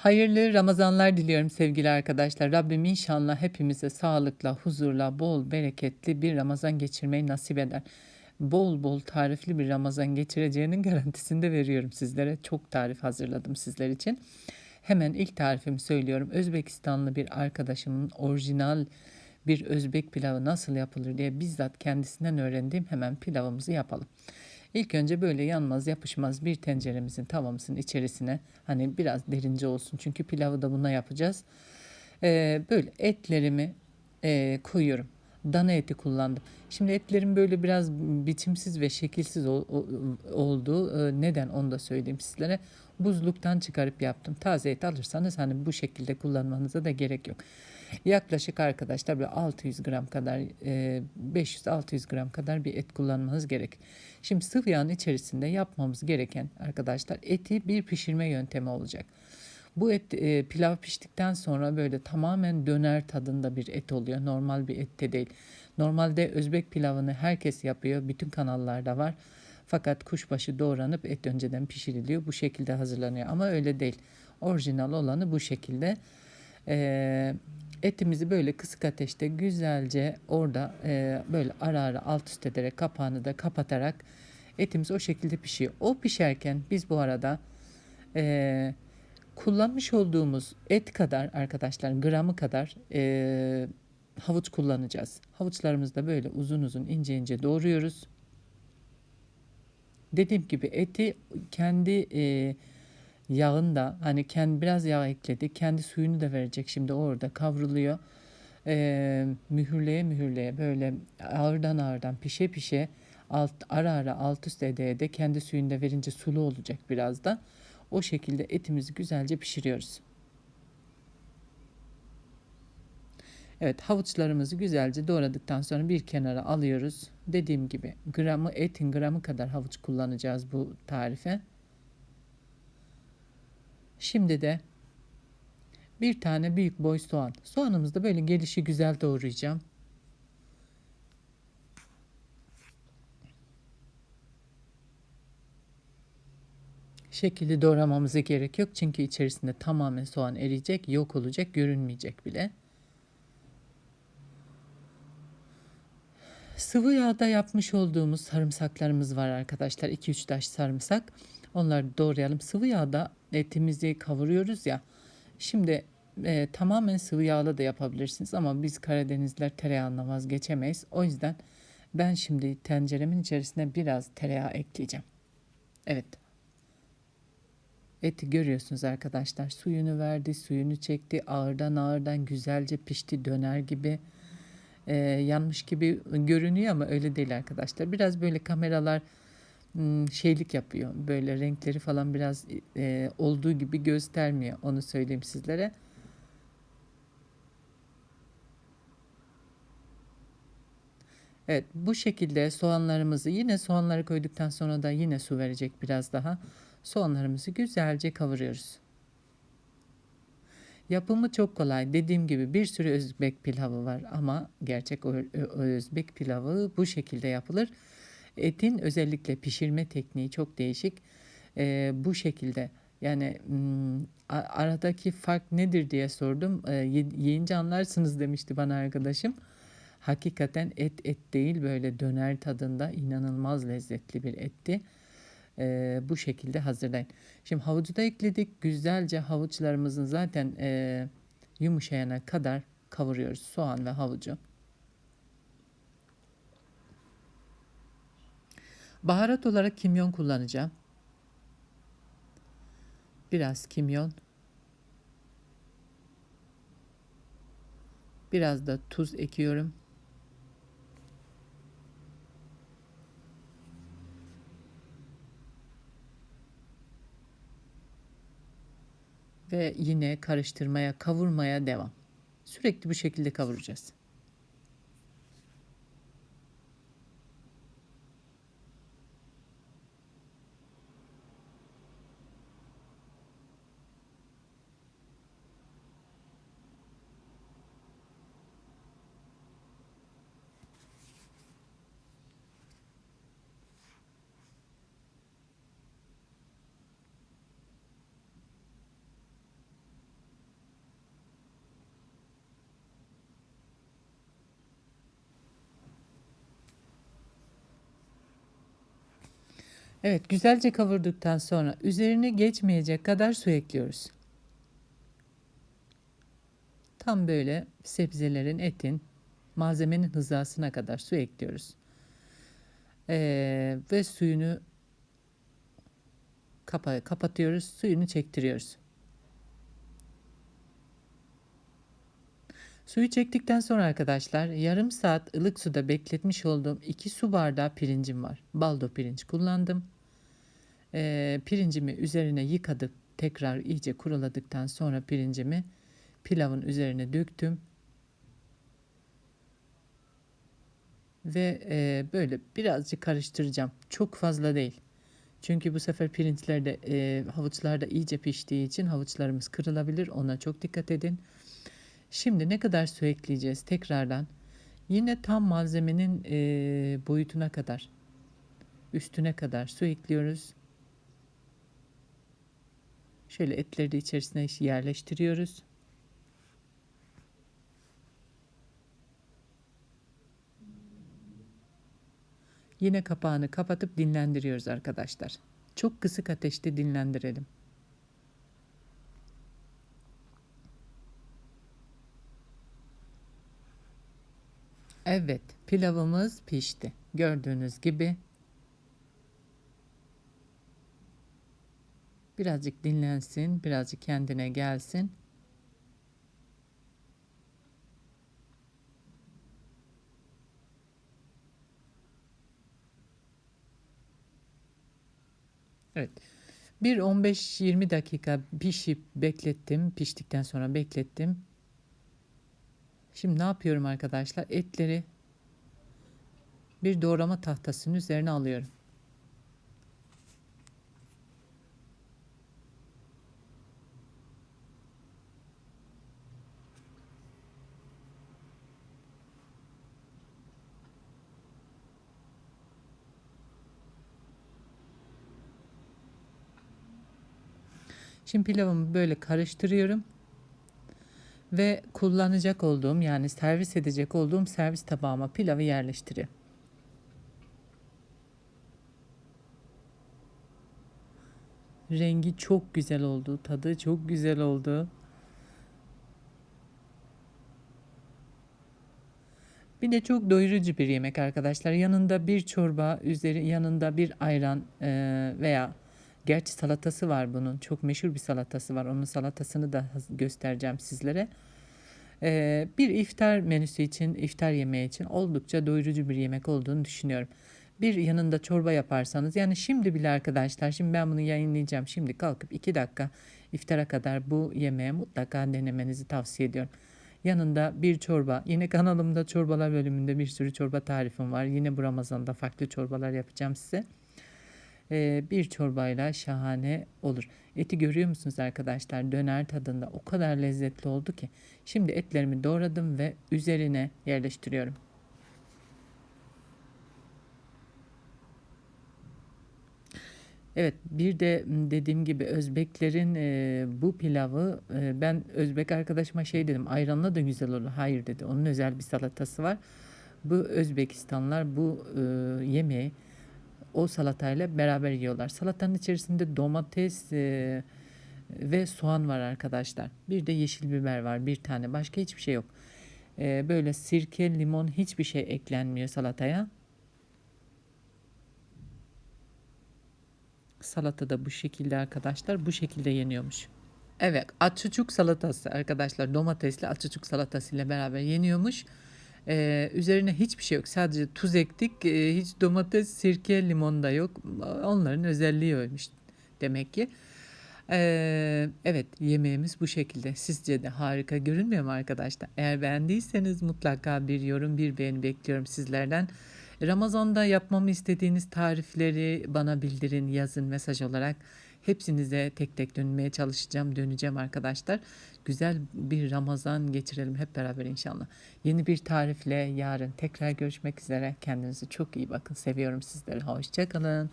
Hayırlı Ramazanlar diliyorum sevgili arkadaşlar. Rabbim inşallah hepimize sağlıkla, huzurla, bol, bereketli bir Ramazan geçirmeyi nasip eder. Bol bol tarifli bir Ramazan geçireceğinin garantisini de veriyorum sizlere. Çok tarif hazırladım sizler için. Hemen ilk tarifimi söylüyorum. Özbekistanlı bir arkadaşımın orijinal bir Özbek pilavı nasıl yapılır diye bizzat kendisinden öğrendiğim hemen pilavımızı yapalım. İlk önce böyle yanmaz yapışmaz bir tenceremizin tavamızın içerisine hani biraz derince olsun çünkü pilavı da buna yapacağız. Ee, böyle etlerimi e, koyuyorum. Dana eti kullandım. Şimdi etlerim böyle biraz biçimsiz ve şekilsiz ol, o, oldu. Ee, neden onu da söyleyeyim sizlere. Buzluktan çıkarıp yaptım. Taze et alırsanız hani bu şekilde kullanmanıza da gerek yok. Yaklaşık arkadaşlar bir 600 gram kadar 500-600 gram kadar bir et kullanmanız gerek. Şimdi sıvı yağın içerisinde yapmamız gereken arkadaşlar eti bir pişirme yöntemi olacak. Bu et e, pilav piştikten sonra böyle tamamen döner tadında bir et oluyor. Normal bir ette değil. Normalde Özbek pilavını herkes yapıyor. Bütün kanallarda var. Fakat kuşbaşı doğranıp et önceden pişiriliyor. Bu şekilde hazırlanıyor. Ama öyle değil. Orijinal olanı bu şekilde. Ee, etimizi böyle kısık ateşte güzelce orada e, böyle ara ara alt üst ederek kapağını da kapatarak etimiz o şekilde pişiyor. O pişerken biz bu arada e, kullanmış olduğumuz et kadar arkadaşlar gramı kadar e, havuç kullanacağız. Havuçlarımızı da böyle uzun uzun ince ince doğruyoruz. Dediğim gibi eti kendi e, yağında hani kendi biraz yağ ekledi. Kendi suyunu da verecek şimdi orada kavruluyor. E, mühürleye mühürleye böyle ağırdan ağırdan pişe pişe alt, ara ara alt üst ede ede kendi suyunu da verince sulu olacak biraz da. O şekilde etimizi güzelce pişiriyoruz. Evet havuçlarımızı güzelce doğradıktan sonra bir kenara alıyoruz. Dediğim gibi gramı etin gramı kadar havuç kullanacağız bu tarife. Şimdi de bir tane büyük boy soğan. Soğanımızı da böyle gelişi güzel doğrayacağım. Şekilli doğramamıza gerek yok. Çünkü içerisinde tamamen soğan eriyecek, yok olacak, görünmeyecek bile. Sıvı yağda yapmış olduğumuz sarımsaklarımız var arkadaşlar. 2-3 taş sarımsak. Onları doğrayalım. Sıvı yağda etimizi kavuruyoruz ya. Şimdi e, tamamen sıvı yağla da yapabilirsiniz ama biz Karadenizler tereyağından vazgeçemeyiz. O yüzden ben şimdi tenceremin içerisine biraz tereyağı ekleyeceğim. Evet. Eti görüyorsunuz arkadaşlar. Suyunu verdi, suyunu çekti. Ağırdan ağırdan güzelce pişti döner gibi. Ee, yanmış gibi görünüyor ama öyle değil arkadaşlar. Biraz böyle kameralar şeylik yapıyor. Böyle renkleri falan biraz e, olduğu gibi göstermiyor. Onu söyleyeyim sizlere. Evet bu şekilde soğanlarımızı yine soğanları koyduktan sonra da yine su verecek biraz daha. Soğanlarımızı güzelce kavuruyoruz. Yapımı çok kolay. Dediğim gibi bir sürü Özbek pilavı var ama gerçek Özbek pilavı bu şekilde yapılır. Etin özellikle pişirme tekniği çok değişik. E, bu şekilde yani m, aradaki fark nedir diye sordum. E, yiyince anlarsınız demişti bana arkadaşım. Hakikaten et et değil böyle döner tadında inanılmaz lezzetli bir etti. E, bu şekilde hazırlayın. Şimdi havucu da ekledik. Güzelce havuçlarımızın zaten e, yumuşayana kadar kavuruyoruz soğan ve havucu. Baharat olarak kimyon kullanacağım. Biraz kimyon. Biraz da tuz ekiyorum. Ve yine karıştırmaya, kavurmaya devam. Sürekli bu şekilde kavuracağız. Evet, güzelce kavurduktan sonra üzerine geçmeyecek kadar su ekliyoruz. Tam böyle sebzelerin, etin, malzemenin hizasına kadar su ekliyoruz. Ee, ve suyunu kapa kapatıyoruz, suyunu çektiriyoruz. Suyu çektikten sonra arkadaşlar yarım saat ılık suda bekletmiş olduğum 2 su bardağı pirincim var. Baldo pirinç kullandım. Ee, pirincimi üzerine yıkadık. Tekrar iyice kuruladıktan sonra pirincimi pilavın üzerine döktüm. Ve e, böyle birazcık karıştıracağım. Çok fazla değil. Çünkü bu sefer pirinçler de e, havuçlar da iyice piştiği için havuçlarımız kırılabilir. Ona çok dikkat edin. Şimdi ne kadar su ekleyeceğiz tekrardan? Yine tam malzemenin e, boyutuna kadar, üstüne kadar su ekliyoruz. Şöyle etleri de içerisine yerleştiriyoruz. Yine kapağını kapatıp dinlendiriyoruz arkadaşlar. Çok kısık ateşte dinlendirelim. Evet, pilavımız pişti. Gördüğünüz gibi birazcık dinlensin, birazcık kendine gelsin. Evet. Bir 15-20 dakika pişip beklettim. Piştikten sonra beklettim. Şimdi ne yapıyorum arkadaşlar? Etleri bir doğrama tahtasının üzerine alıyorum. Şimdi pilavımı böyle karıştırıyorum ve kullanacak olduğum yani servis edecek olduğum servis tabağıma pilavı yerleştiriyorum. Rengi çok güzel oldu, tadı çok güzel oldu. Bir de çok doyurucu bir yemek arkadaşlar. Yanında bir çorba, üzeri yanında bir ayran e, veya Gerçi salatası var bunun. Çok meşhur bir salatası var. Onun salatasını da göstereceğim sizlere. Ee, bir iftar menüsü için, iftar yemeği için oldukça doyurucu bir yemek olduğunu düşünüyorum. Bir yanında çorba yaparsanız yani şimdi bile arkadaşlar şimdi ben bunu yayınlayacağım. Şimdi kalkıp iki dakika iftara kadar bu yemeğe mutlaka denemenizi tavsiye ediyorum. Yanında bir çorba. Yine kanalımda çorbalar bölümünde bir sürü çorba tarifim var. Yine bu Ramazan'da farklı çorbalar yapacağım size bir çorbayla şahane olur. Eti görüyor musunuz arkadaşlar? Döner tadında o kadar lezzetli oldu ki. Şimdi etlerimi doğradım ve üzerine yerleştiriyorum. Evet bir de dediğim gibi Özbeklerin e, bu pilavı e, ben Özbek arkadaşıma şey dedim ayranla da güzel olur. Hayır dedi onun özel bir salatası var. Bu Özbekistanlar bu e, yemeği o salatayla beraber yiyorlar. Salatanın içerisinde domates e, ve soğan var arkadaşlar. Bir de yeşil biber var bir tane. Başka hiçbir şey yok. E, böyle sirke, limon hiçbir şey eklenmiyor salataya. Salata da bu şekilde arkadaşlar. Bu şekilde yeniyormuş. Evet, açucuk salatası arkadaşlar. Domatesli açucuk salatası ile beraber yeniyormuş. Ee, üzerine hiçbir şey yok. Sadece tuz ektik. Ee, hiç domates, sirke, limon da yok. Onların özelliği oymuş demek ki. Ee, evet yemeğimiz bu şekilde. Sizce de harika görünmüyor mu arkadaşlar? Eğer beğendiyseniz mutlaka bir yorum, bir beğeni bekliyorum sizlerden. Ramazan'da yapmamı istediğiniz tarifleri bana bildirin, yazın mesaj olarak. Hepsinize tek tek dönmeye çalışacağım, döneceğim arkadaşlar. Güzel bir Ramazan geçirelim hep beraber inşallah. Yeni bir tarifle yarın tekrar görüşmek üzere. Kendinize çok iyi bakın. Seviyorum sizleri. Hoşçakalın.